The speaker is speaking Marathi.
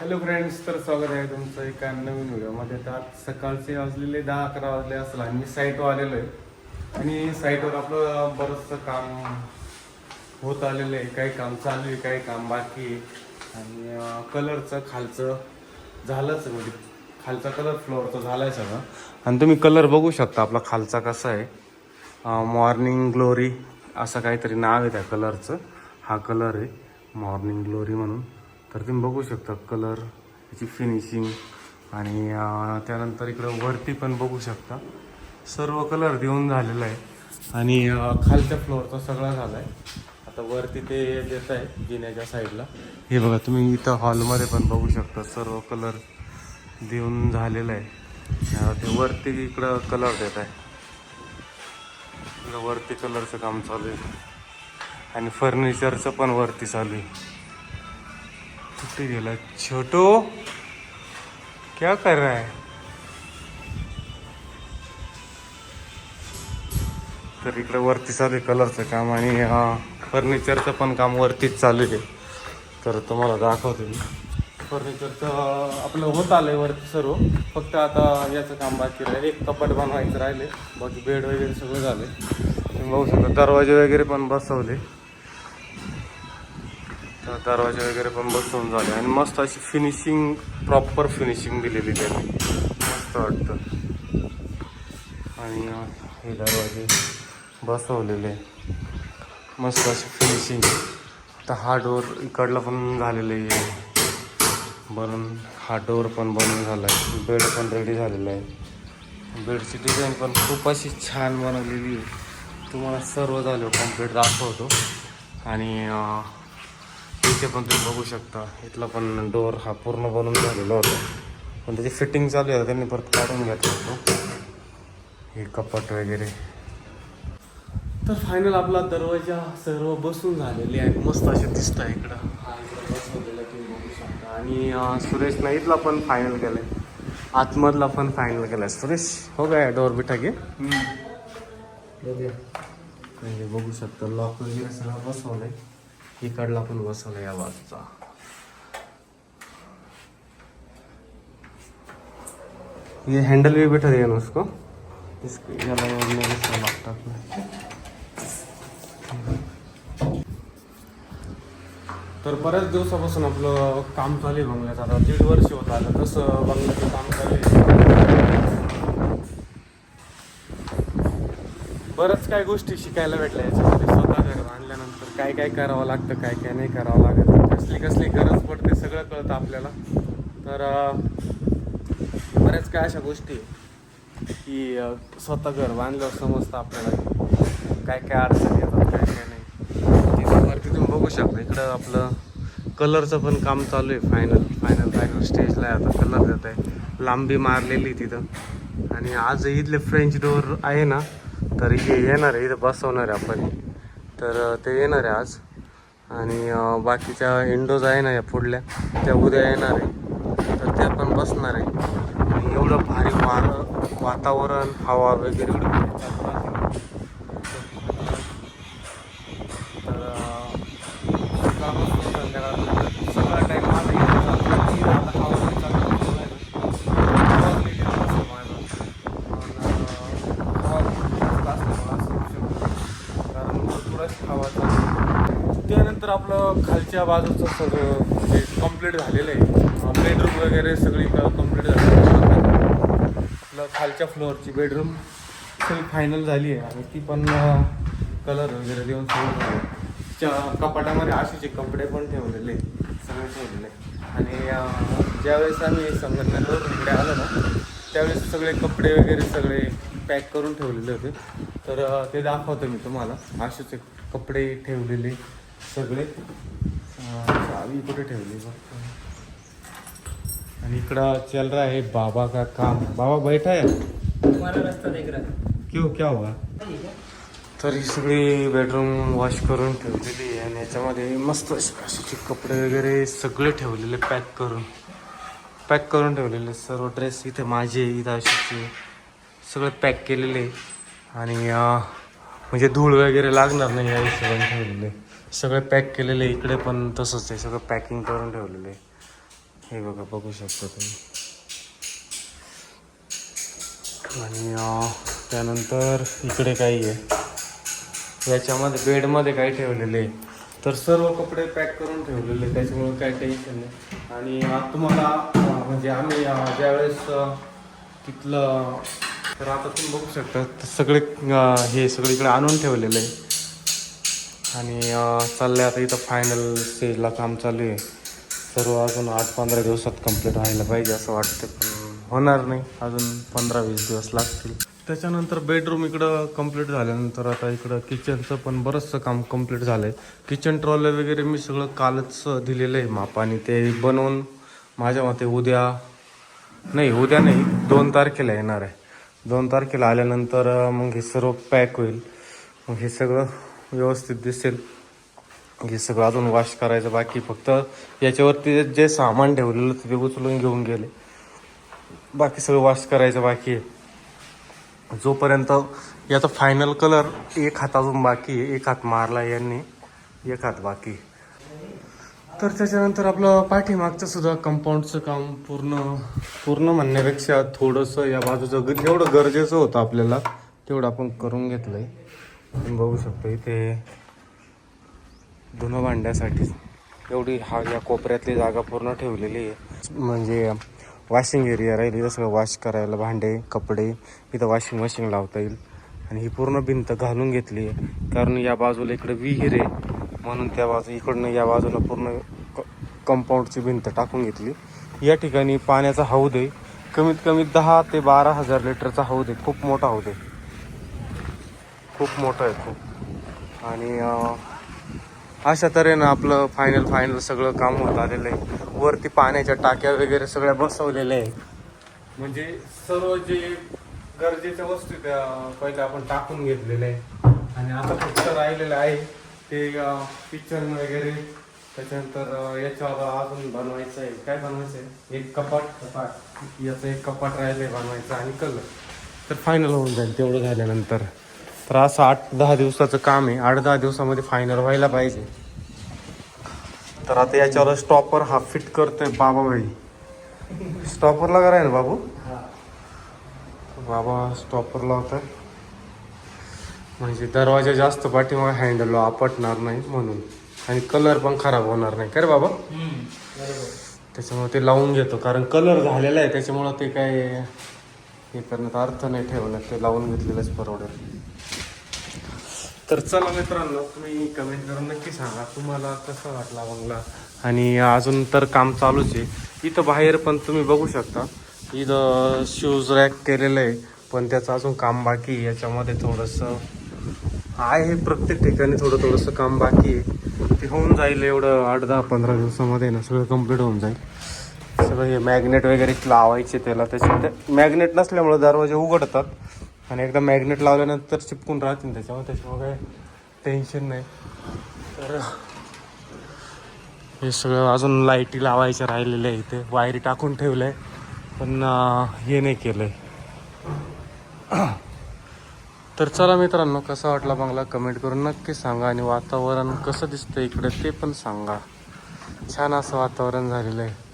हॅलो फ्रेंड्स तर स्वागत आहे तुमचं एका नवीन व्हिडिओमध्ये. तर आज सकाळचे वाजलेले दहा अकरा वाजले असेल आणि मी साईटवर आलेलो आहे. आणि साईटवर आपलं बरंचसं काम होत आलेलं आहे. काही काम चालू आहे काही काम बाकी आहे. आणि कलरचं खालचं झालंच म्हणजे खालचा कलर फ्लोअरचं झाला आहे सगळं. आणि तुम्ही कलर बघू शकता आपला खालचा कसा आहे. मॉर्निंग ग्लोरी असं काहीतरी नाव आहे त्या कलरचं हा कलर आहे मॉर्निंग ग्लोरी म्हणून. तर तुम्ही बघू शकता कलर याची फिनिशिंग आणि त्यानंतर इकडं वरती पण बघू शकता. सर्व कलर देऊन झालेला आहे. आणि खालच्या फ्लोअरचा सगळा झाला आहे आता वरती ते देत आहे जिन्याच्या साईडला हे बघा तुम्ही इथं हॉलमध्ये पण बघू शकता सर्व कलर देऊन झालेलं आहे. ते वरती इकडं कलर देत आहे. इकडं वरती कलरचं काम चालू आहे. आणि फर्निचरचं पण वरती चालू आहे. कुठे गेला. छोटो क्या कर रहा है? तर इकडे वरती चालू आहे कलरचं काम आणि फर्निचरचं पण काम वरतीच चालू आहे. तर तुम्हाला दाखवतो मी. फर्निचरचं आपलं होत आलंय वरती सर्व. फक्त आता याचं काम बाकी राहिलं. एक कपाट बनवायचं राहिले बाकी बेड वगैरे सगळं झाले तुम्ही बघू शकता दरवाजे वगैरे पण बसवले. तर दरवाजे वगैरे पण बसवून झाले. आणि मस्त अशी फिनिशिंग प्रॉपर फिनिशिंग दिलेली त्यांनी. मस्त वाटतं. आणि हे दरवाजे बसवलेले. मस्त अशी फिनिशिंग आता हा डोर इकडला पण झालेलं आहे. बनून हा डोर पण बनून झाला आहे बेड पण रेडी झालेला आहे. बेडची डिझाईन पण खूप अशी छान बनवलेली आहे. तुम्हाला सर्व झालं कंप्लीट दाखवतो. आणि इथे पण तुम्ही बघू शकता. इथला पण डोर हा पूर्ण बनून झालेला होता. पण त्याची फिटिंग चालू आहे. त्यांनी परत काढून घेतलं होतं हे कपाट वगैरे. तर फायनल आपला दरवाजा सर्व बसून झालेले आहे मस्त असे दिसत आहे इकडं. हा इकडं बसवलेला तुम्ही बघू शकता. आणि नाईतला पण फायनल केलंय. आतमधला पण फायनल केलाय. सुरेश हो काय डोर बिठा घे म्हणजे बघू शकता. लॉक वगैरे सगळं बसवलंय. इकडला पण बसवला या बाजूचा. ये हैंडल भी बैठा दिया ना उसको? इसको लैपटॉप में तर बऱ्याच दिवसापासून आपलं काम चालू आहे बंगल्याचं आता दीड वर्ष होत आलं. तसं बंगल्याचं काम चालू आहे. बरंच काय गोष्टी शिकायला भेटल्या याच्यामध्ये. घर बांधल्यानंतर काय काय करावं लागतं काय काय नाही करावं लागत. कसली कसली गरज पडते सगळं कळतं आपल्याला. तर बऱ्याच काय अशा गोष्टी की स्वतः घर बांधल्यावर समजतं आपल्याला काय काय अडचणी येतात काय काय नाही. तिथं वरती तुम्ही बघू शकता. इकडं आपलं कलरचं पण काम चालू आहे फायनल फायनल फायनल स्टेजला आहे. आता कलर देत आहे. लांबी मारलेली तिथं. आणि आज इथले फ्रेंच डोअर आहे ना तर हे येणार आहे इथं बसवणार आहे आपण. तर ते येणार आहे आज. आणि बाकीच्या विंडोज आहे ना या पुढल्या त्या उद्या येणार आहे. तर त्या पण बसणार आहे. एवढं भारी वार वातावरण हवा वगैरे एवढी भारी चालू आहे. तर अं, सकाळपासून संध्याकाळपर्यंत सगळा टाईम माझा इथे चालू आहे. आता हवा पण चालू आहे. वाजलेली आहे असं माझं. पण, अं, हवा खूप जास्त असल्यामुळं असं होऊ शकतं. कारण भरपूर अशी हवा चालू त्यानंतर आपलं खालच्या बाजूचं सगळं म्हणजे कंप्लीट झालेलं आहे. बेडरूम वगैरे सगळी कंप्लीट झाली आपलं खालच्या फ्लोअरची बेडरूम सगळी फायनल झाली आहे. आणि ती पण कलर वगैरे देऊन सगळं कपाटामध्ये आशेचे कपडे पण ठेवलेले सगळे ठेवलेले आणि ज्यावेळेस आम्ही संगमनेरवरून इकडे आलो ना त्यावेळेस सगळे कपडे वगैरे सगळे पॅक करून ठेवलेले होते. तर ते दाखवतो मी तुम्हाला. आशेचे कपडे ठेवलेले सगळे. चावी कुठे ठेवली बघ. आणि इकडं चल रहा है बाबा का काम. बाबा बैठा है? तुम्हारा रास्ता देख रहा था क्यों क्या हुआ? तर ही सगळी बेडरूम वॉश करून ठेवलेली आहे आणि याच्यामध्ये मस्त असे असे कपडे वगैरे सगळे ठेवलेले पॅक करून. पॅक करून ठेवलेले सर्व ड्रेस इथे माझे इथं असे सगळं पॅक केलेले. आणि म्हणजे धूळ वगैरे लागणार नाही या हिशोबाने ठेवलेले. सगळे पॅक केलेले इकडे पण तसंच आहे. सगळं पॅकिंग करून ठेवलेले. हे बघा बघू शकता तुम्ही. आणि त्यानंतर इकडे काही आहे. याच्यामध्ये बेडमध्ये काही ठेवलेले आहे. तर सर्व कपडे पॅक करून ठेवलेले त्याच्यामुळे काही टेन्शन नाही. आणि आता तुम्हाला म्हणजे आम्ही ज्यावेळेस तिथलं तर आता तुम्ही बघू शकता सगळे हे सगळीकडे इकडे आणून ठेवलेलं आहे. आणि चाललं चाललंय आता इथं फायनल स्टेजला काम चालू आहे. सर्व अजून आठ पंधरा दिवसात कंप्लीट व्हायला पाहिजे असं वाटतं पण होणार नाही. अजून पंधरा वीस दिवस लागतील. त्याच्यानंतर बेडरूम इकडं कंप्लीट झाल्यानंतर आता इकडं किचनचं पण बरंचसं काम कंप्लीट झालं आहे किचन ट्रॉलर वगैरे मी सगळं कालच दिलेलं आहे माप आणि ते बनवून माझ्या मते उद्या नाही उद्या नाही दोन तारखेला येणार आहे. दोन तारखेला आल्यानंतर मग हे सर्व पॅक होईल. मग हे सगळं व्यवस्थित दिसेल. हे सगळं अजून वॉश करायचं बाकी फक्त याच्यावरती जे सामान ठेवलेलं ते उचलून घेऊन गेले. बाकी सगळं वॉश करायचं बाकी आहे. जोपर्यंत याचा फायनल कलर एक हात अजून बाकी आहे एक हात मारला यांनी एक हात बाकी आहे. तर त्याच्यानंतर आपलं पाठीमागचं सुद्धा कंपाऊंडचं काम पूर्ण पूर्ण म्हणण्यापेक्षा थोडंसं या बाजूचं ग- जेवढं गरजेचं होतं आपल्याला तेवढं आपण करून घेतलंय. आहे बघू शकतो इथे धुणं भांड्यासाठी एवढी हा या कोपऱ्यातली जागा पूर्ण ठेवलेली आहे. म्हणजे वॉशिंग एरिया राहील इथं सगळं वॉश करायला भांडे कपडे इथं वॉशिंग मशीन लावता येईल. आणि ही पूर्ण भिंत घालून घेतली आहे. कारण या बाजूला इकडे विहीर आहे. म्हणून त्या बाजू इकडनं या बाजूला पूर्ण कंपाऊंडची भिंत टाकून घेतली. या ठिकाणी पाण्याचा हौद आहे. कमीत कमी दहा ते बारा हजार लिटरचा हौद आहे. खूप मोठा हौद आहे. खूप मोठा आहे खूप. आणि अशा तऱ्हेनं आपलं फायनल फायनल सगळं काम होत आलेलं आहे. वरती पाण्याच्या टाक्या वगैरे सगळ्या बसवलेल्या आहे म्हणजे सर्व जे गरजेच्या वस्तू त्या पहिले आपण टाकून घेतलेल्या आहे आणि आता फक्त राहिलेलं आहे ते किचन वगैरे. त्याच्यानंतर याच्यावर अजून बनवायचं आहे. काय बनवायचं आहे? एक कपाट. कपाट. याचं एक कपाट राहिलं आहे बनवायचं आणि कलर. तर फायनल होऊन जाईल तेवढं झाल्यानंतर. तर असं आठ दहा दिवसाचं काम आहे. आठ दहा दिवसामध्ये फायनल व्हायला पाहिजे. तर आता याच्यावर स्टॉपर हा फिट करतोय बाबा भाई. स्टॉपरला कराय ना बाबू? बाबा स्टॉपर लावतोय. म्हणजे दरवाजा जास्त पाठीमागे हँडल आपटणार नाही म्हणून. आणि कलर पण खराब होणार नाही. का रे बाबा त्याच्यामुळे ते लावून घेतो. कारण कलर झालेला आहे. त्याच्यामुळं ते काय हे करण्यात अर्थ नाही ठेवण्यात. ते लावून घेतलेलंच परवडेल तर चला मित्रांनो तुम्ही कमेंट करून नक्की सांगा. तुम्हाला कसा वाटला बंगला? आणि अजून तर काम चालूच आहे. इथं बाहेर पण तुम्ही बघू शकता. इथं शूज रॅक केलेलं आहे. पण त्याचं अजून काम बाकी याच्यामध्ये थोडंसं आहे प्रत्येक ठिकाणी थोडं थोडंसं काम बाकी आहे. ते होऊन जाईल एवढं आठ दहा पंधरा दिवसामध्ये ना सगळं कंप्लीट होऊन जाईल. सगळं हे मॅग्नेट वगैरे लावायचे त्याला. त्याच्यात मॅग्नेट नसल्यामुळे दरवाजे उघडतात. आणि एकदा मॅग्नेट लावल्यानंतर चिपकून राहतील त्याच्यामुळे त्याच्यामुळे काय टेन्शन नाही. तर हे सगळं अजून लाईटी लावायच्या राहिलेल्या आहे इथे. वायरी टाकून ठेवलं आहे पण हे नाही केलं आहे तर चला मित्रांनो कसा वाटला बंगला? कमेंट करून नक्की सांगा आणि वातावरण कसं दिसतं इकडे ते पण सांगा. छान असं वातावरण झालेलं आहे.